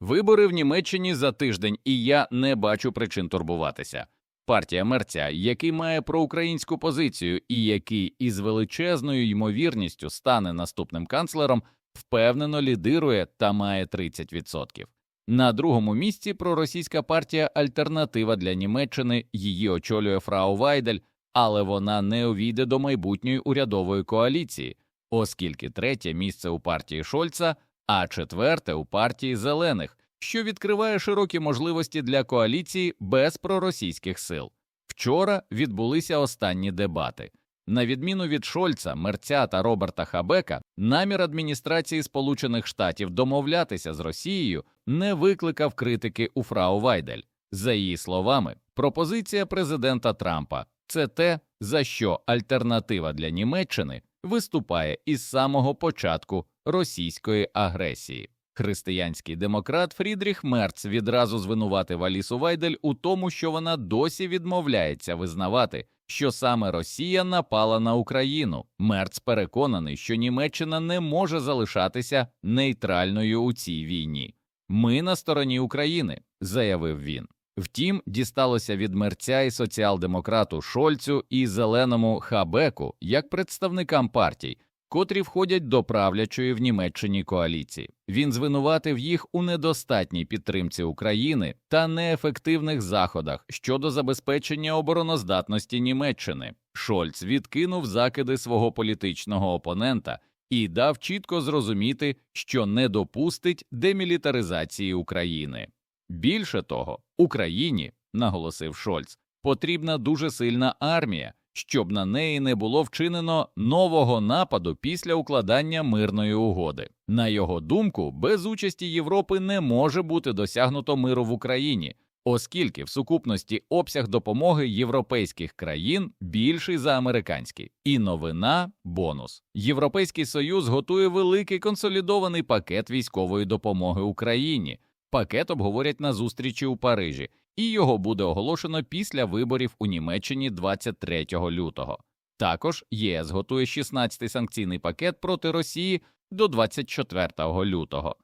Вибори в Німеччині за тиждень, і я не бачу причин турбуватися. Партія мерця, який має проукраїнську позицію і який із величезною ймовірністю стане наступним канцлером, впевнено лідирує та має 30%. На другому місці проросійська партія Альтернатива для Німеччини її очолює Фрау Вайдель, але вона не увійде до майбутньої урядової коаліції, оскільки третє місце у партії Шольца, а четверте у партії зелених, що відкриває широкі можливості для коаліції без проросійських сил. Вчора відбулися останні дебати. На відміну від Шольца, Мерця та Роберта Хабека, намір адміністрації Сполучених Штатів домовлятися з Росією не викликав критики у Фрау Вайдель. За її словами, пропозиція президента Трампа це те, за що альтернатива для Німеччини виступає із самого початку російської агресії. Християнський демократ Фрідріх Мерц відразу звинуватив Алісу Вайдель у тому, що вона досі відмовляється визнавати, що саме Росія напала на Україну. Мерц переконаний, що Німеччина не може залишатися нейтральною у цій війні. Ми на стороні України, заявив він. Втім, дісталося від мерця і соціал-демократу Шольцю і зеленому Хабеку як представникам партій, котрі входять до правлячої в Німеччині коаліції. Він звинуватив їх у недостатній підтримці України та неефективних заходах щодо забезпечення обороноздатності Німеччини. Шольц відкинув закиди свого політичного опонента і дав чітко зрозуміти, що не допустить демілітаризації України. Більше того, Україні, наголосив Шольц, потрібна дуже сильна армія, щоб на неї не було вчинено нового нападу після укладання мирної угоди. На його думку, без участі Європи не може бути досягнуто миру в Україні, оскільки в сукупності обсяг допомоги європейських країн більший за американський. І новина бонус. Європейський союз готує великий консолідований пакет військової допомоги Україні. Пакет обговорять на зустрічі у Парижі, і його буде оголошено після виборів у Німеччині 23 лютого. Також ЄС готує 16-й санкційний пакет проти Росії до 24 лютого.